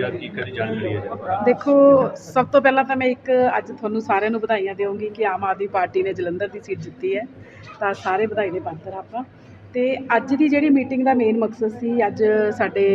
ਜਾਂ ਕੀ ਕਰੀ ਜਾਣਕਾਰੀ ਹੈ ਦੇਖੋ, ਸਭ ਤੋਂ ਪਹਿਲਾਂ ਤਾਂ ਮੈਂ ਇੱਕ ਅੱਜ ਤੁਹਾਨੂੰ ਸਾਰਿਆਂ ਨੂੰ ਵਧਾਈਆਂ ਦੇਵਾਂਗੀ ਕਿ ਆਮ ਆਦਮੀ ਪਾਰਟੀ ਨੇ ਜਲੰਧਰ ਦੀ ਸੀਟ ਜਿੱਤੀ ਹੈ। ਤਾਂ ਸਾਰੇ ਵਧਾਈ ਦੇ ਪਾਤਰ ਆਪਾਂ। ਤੇ ਅੱਜ ਦੀ ਜਿਹੜੀ ਮੀਟਿੰਗ ਦਾ ਮੇਨ ਮਕਸਦ ਸੀ, ਅੱਜ ਸਾਡੇ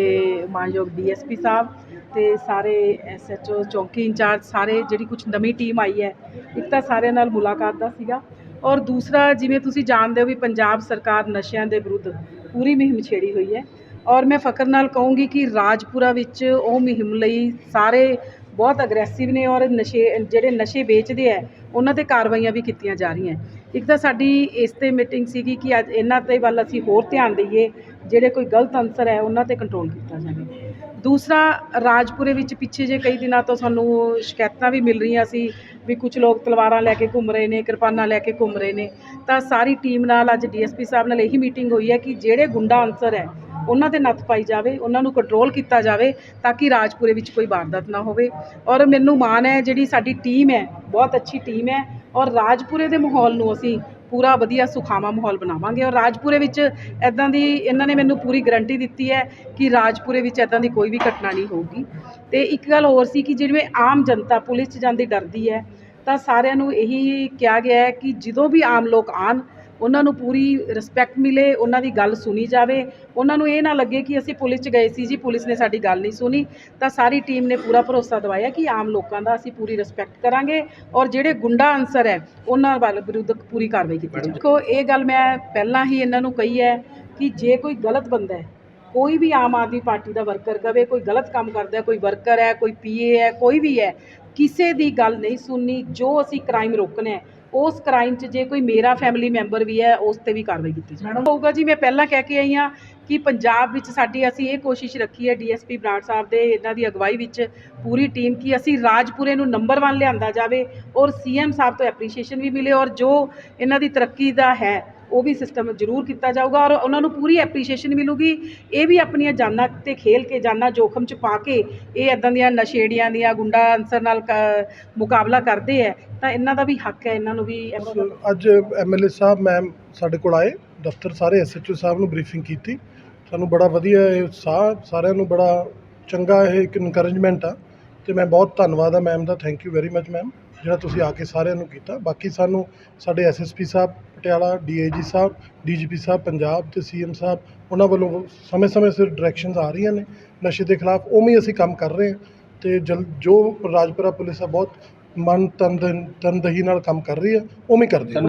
ਮਾਨਯੋਗ ਡੀਐਸਪੀ ਸਾਹਿਬ ਤੇ ਸਾਰੇ ਐਸਐਚਓ, ਚੌਂਕੀ ਇੰਚਾਰਜ, ਸਾਰੇ ਜਿਹੜੀ ਕੁਝ ਨਵੀਂ ਟੀਮ ਆਈ ਹੈ, ਇੱਕ ਤਾਂ ਸਾਰਿਆਂ ਨਾਲ ਮੁਲਾਕਾਤ ਦਾ ਸੀਗਾ। ਔਰ ਦੂਸਰਾ, ਜਿਵੇਂ ਤੁਸੀਂ ਜਾਣਦੇ ਹੋ ਵੀ ਪੰਜਾਬ ਸਰਕਾਰ ਨਸ਼ਿਆਂ ਦੇ ਵਿਰੁੱਧ ਪੂਰੀ ਮੁਹਿੰਮ ਛੇੜੀ ਹੋਈ ਹੈ ਔਰ ਮੈਂ ਫਖਰ ਨਾਲ ਕਹੂੰਗੀ ਕਿ ਰਾਜਪੁਰਾ ਵਿੱਚ ਉਹ ਮੁਹਿੰਮ ਲਈ ਸਾਰੇ ਬਹੁਤ ਅਗਰੈਸਿਵ ਨੇ ਔਰ ਨਸ਼ੇ, ਜਿਹੜੇ ਨਸ਼ੇ ਵੇਚਦੇ ਆ ਉਹਨਾਂ ਤੇ ਕਾਰਵਾਈਆਂ ਵੀ ਕੀਤੀਆਂ ਜਾ ਰਹੀਆਂ ਇੱਕ ਤਾਂ ਸਾਡੀ ਇਸ ਤੇ ਮੀਟਿੰਗ ਸੀਗੀ ਕਿ ਅੱਜ ਇਹਨਾਂ ਤੇ ਵੱਲ ਅਸੀਂ ਹੋਰ ਧਿਆਨ ਦਈਏ, ਜਿਹੜੇ ਕੋਈ ਗਲਤ ਅੰਸਰ ਹੈ ਉਹਨਾਂ ਤੇ ਕੰਟਰੋਲ ਕੀਤਾ ਜਾਵੇ। ਦੂਸਰਾ, ਰਾਜਪੁਰੇ ਵਿੱਚ ਪਿੱਛੇ ਜੇ ਕਈ ਦਿਨਾਂ ਤੋਂ ਸਾਨੂੰ ਸ਼ਿਕਾਇਤਾਂ ਵੀ ਮਿਲ ਰਹੀਆਂ ਸੀ ਵੀ ਕੁਝ ਲੋਕ ਤਲਵਾਰਾਂ ਲੈ ਕੇ ਘੁੰਮ ਰਹੇ ਨੇ, ਕਿਰਪਾਨਾਂ ਲੈ ਕੇ ਘੁੰਮ ਰਹੇ ਨੇ। ਤਾਂ ਸਾਰੀ ਟੀਮ ਨਾਲ ਅੱਜ ਡੀਐਸਪੀ ਸਾਹਿਬ ਨਾਲ ਇਹੀ ਮੀਟਿੰਗ ਹੋਈ ਹੈ ਕਿ ਜਿਹੜੇ ਗੁੰਡਾ ਅੰਸਰ ਹੈ ਉਹਨਾਂ ਤੇ ਨੱਥ ਪਾਈ ਜਾਵੇ, ਉਹਨਾਂ ਨੂੰ ਕੰਟਰੋਲ ਕੀਤਾ ਜਾਵੇ ਤਾਂ ਕਿ ਰਾਜਪੁਰੇ ਵਿੱਚ ਕੋਈ ਵਾਰਦਾਤ ਨਾ ਹੋਵੇ। ਔਰ ਮੈਨੂੰ ਮਾਣ ਹੈ, ਜਿਹੜੀ ਸਾਡੀ ਟੀਮ ਹੈ, ਬਹੁਤ ਅੱਛੀ ਟੀਮ ਹੈ, ਔਰ ਰਾਜਪੁਰੇ ਦੇ ਮਾਹੌਲ ਨੂੰ ਅਸੀਂ ਪੂਰਾ ਵਧੀਆ ਸੁਖਾਵਾਂ ਮਾਹੌਲ ਬਣਾਵਾਂਗੇ। ਔਰ ਰਾਜਪੁਰੇ ਵਿੱਚ ਐਦਾਂ ਦੀ, ਇਹਨਾਂ ਨੇ ਮੈਨੂੰ ਪੂਰੀ ਗਰੰਟੀ ਦਿੱਤੀ ਹੈ ਕਿ ਰਾਜਪੁਰੇ ਵਿੱਚ ਐਦਾਂ ਦੀ ਕੋਈ ਵੀ ਘਟਨਾ ਨਹੀਂ ਹੋਊਗੀ। ਤੇ ਇੱਕ ਗੱਲ ਹੋਰ ਸੀ ਕਿ ਜਿਵੇਂ ਆਮ ਜਨਤਾ ਪੁਲਿਸ 'ਚ ਜਾਂਦੀ ਡਰਦੀ ਹੈ, ਤਾਂ ਸਾਰਿਆਂ ਨੂੰ ਇਹੀ ਕਿਹਾ ਗਿਆ ਹੈ ਕਿ ਜਦੋਂ ਵੀ ਆਮ ਲੋਕ ਆਣ ਉਹਨਾਂ ਨੂੰ ਪੂਰੀ ਰਿਸਪੈਕਟ ਮਿਲੇ, ਉਹਨਾਂ ਦੀ ਗੱਲ ਸੁਣੀ ਜਾਵੇ। ਉਹਨਾਂ ਨੂੰ ਇਹ ਨਾ ਲੱਗੇ ਕਿ ਅਸੀਂ ਪੁਲਿਸ 'ਚ ਗਏ ਸੀ ਜੀ, ਪੁਲਿਸ ਨੇ ਸਾਡੀ ਗੱਲ ਨਹੀਂ ਸੁਣੀ। ਤਾਂ ਸਾਰੀ ਟੀਮ ਨੇ ਪੂਰਾ ਭਰੋਸਾ ਦਵਾਇਆ ਕਿ ਆਮ ਲੋਕਾਂ ਦਾ ਅਸੀਂ ਪੂਰੀ ਰਿਸਪੈਕਟ ਕਰਾਂਗੇ ਔਰ ਜਿਹੜੇ ਗੁੰਡਾ ਅਨਸਰ ਹੈ, ਉਹਨਾਂ ਵੱਲ ਵਿਰੁੱਧ ਪੂਰੀ ਕਾਰਵਾਈ ਕੀਤੀ ਜਾਵੇ। ਦੇਖੋ, ਇਹ ਗੱਲ ਮੈਂ ਪਹਿਲਾਂ ਹੀ ਇਹਨਾਂ ਨੂੰ ਕਹੀ ਹੈ ਕਿ ਜੇ ਕੋਈ ਗਲਤ ਬੰਦਾ ਹੈ, ਕੋਈ ਵੀ ਆਮ ਆਦਮੀ ਪਾਰਟੀ ਦਾ ਵਰਕਰ ਕਵੇ, ਕੋਈ ਗਲਤ ਕੰਮ ਕਰਦਾ ਕੋਈ ਵਰਕਰ ਹੈ, ਕੋਈ ਪੀਏ ਹੈ, ਕੋਈ ਵੀ ਹੈ, ਕਿਸੇ ਦੀ ਗੱਲ ਨਹੀਂ ਸੁਣਨੀ, ਜੋ ਅਸੀਂ ਕ੍ਰਾਈਮ ਰੋਕਣਾ ਹੈ ਉਸ ਕ੍ਰਾਈਮ 'ਚ ਜੇ ਕੋਈ ਮੇਰਾ ਫੈਮਿਲੀ ਮੈਂਬਰ ਵੀ ਹੈ ਉਸ ਤੇ ਵੀ ਕਾਰਵਾਈ ਕੀਤੀ ਜਾਵੇ ਹੋਊਗਾ ਜੀ ਮੈਂ ਪਹਿਲਾਂ ਕਹਿ ਕੇ ਆਈ ਹਾਂ ਕਿ ਪੰਜਾਬ ਵਿੱਚ ਸਾਡੀ ਅਸੀਂ ਇਹ ਕੋਸ਼ਿਸ਼ ਰੱਖੀ ਹੈ ਡੀਐਸਪੀ ਬਰਾੜ ਸਾਹਿਬ ਦੇ ਇਹਨਾਂ ਦੀ ਅਗਵਾਈ ਵਿੱਚ ਪੂਰੀ ਟੀਮ ਕਿ ਅਸੀਂ ਰਾਜਪੁਰੇ ਨੂੰ ਨੰਬਰ 1 ਲਿਆਂਦਾ ਜਾਵੇ ਔਰ ਸੀਐਮ ਸਾਹਿਬ ਤੋਂ ਐਪਰੀਸ਼ੀਏਸ਼ਨ ਵੀ ਮਿਲੇ ਔਰ ਜੋ ਇਹਨਾਂ ਦੀ ਤਰੱਕੀ ਦਾ ਹੈ ਉਹ ਵੀ ਸਿਸਟਮ ਜ਼ਰੂਰ ਕੀਤਾ ਜਾਊਗਾ ਔਰ ਉਹਨਾਂ ਨੂੰ ਪੂਰੀ ਐਪਰੀਸ਼ੀਏਸ਼ਨ ਮਿਲੂਗੀ। ਇਹ ਵੀ ਆਪਣੀਆਂ ਜਾਨਾਂ ਤੇ ਖੇਲ ਕੇ ਜਾਨਾਂ ਜੋਖਮ 'ਚ ਪਾ ਕੇ ਇਹ ਇਦਾਂ ਦੀਆਂ ਨਸ਼ੇੜੀਆਂ ਦੀਆਂ ਗੁੰਡਾ ਅਨਸਰ ਨਾਲ ਕ- ਮੁਕਾਬਲਾ ਕਰਦੇ ਹੈ ਤਾਂ ਇਹਨਾਂ ਦਾ ਵੀ ਹੱਕ ਹੈ ਇਹਨਾਂ ਨੂੰ ਵੀ ਅੱਜ ਐਮਐਲਏ ਸਾਹਿਬ, ਮੈਮ ਸਾਡੇ ਕੋਲ ਆਏ। ਦਫ਼ਤਰ ਸਾਰੇ ਐਸਐਚਓ ਸਾਹਿਬ ਨੂੰ ਬਰੀਫਿੰਗ ਕੀਤੀ। ਸਾਨੂੰ ਬੜਾ ਵਧੀਆ ਇਹ ਉਤਸ਼ਾਹ, ਸਾਰਿਆਂ ਨੂੰ ਬੜਾ ਚੰਗਾ ਇਹ ਇੱਕ ਇਨਕਰੇਜਮੈਂਟ ਆ। ਤੇ ਮੈਂ ਬਹੁਤ ਧੰਨਵਾਦ ਆ ma'am the. Thank you very much ma'am. ਜਿਹੜਾ ਤੁਸੀਂ ਆ ਕੇ ਸਾਰਿਆਂ ਨੂੰ ਕੀਤਾ। ਬਾਕੀ ਸਾਨੂੰ ਸਾਡੇ SSP sahib, Patiala DAG sahib DGP sahib, Punjab ਤੇ ਸੀਐਮ ਸਾਹਿਬ, ਉਹਨਾਂ ਵੱਲੋਂ ਸਮੇਂ-ਸਮੇਂ ਸਿਰ ਡਾਇਰੈਕਸ਼ਨਸ ਆ ਰਹੀਆਂ ਨੇ ਨਸ਼ੇ ਦੇ ਖਿਲਾਫ। ਉਵੇਂ ਹੀ ਅਸੀਂ ਕੰਮ ਕਰ ਰਹੇ ਹਾਂ ਤੇ ਜਲ, ਜੋ ਰਾਜਪੁਰਾ ਪੁਲਿਸ ਆ ਬਹੁਤ ਮਨ ਤਨ, ਤਨਦਹੀ ਨਾਲ ਕੰਮ ਕਰ ਰਹੀ ਹੈ, ਉਵੇਂ ਹੀ ਕਰਦੀ ਹੈ।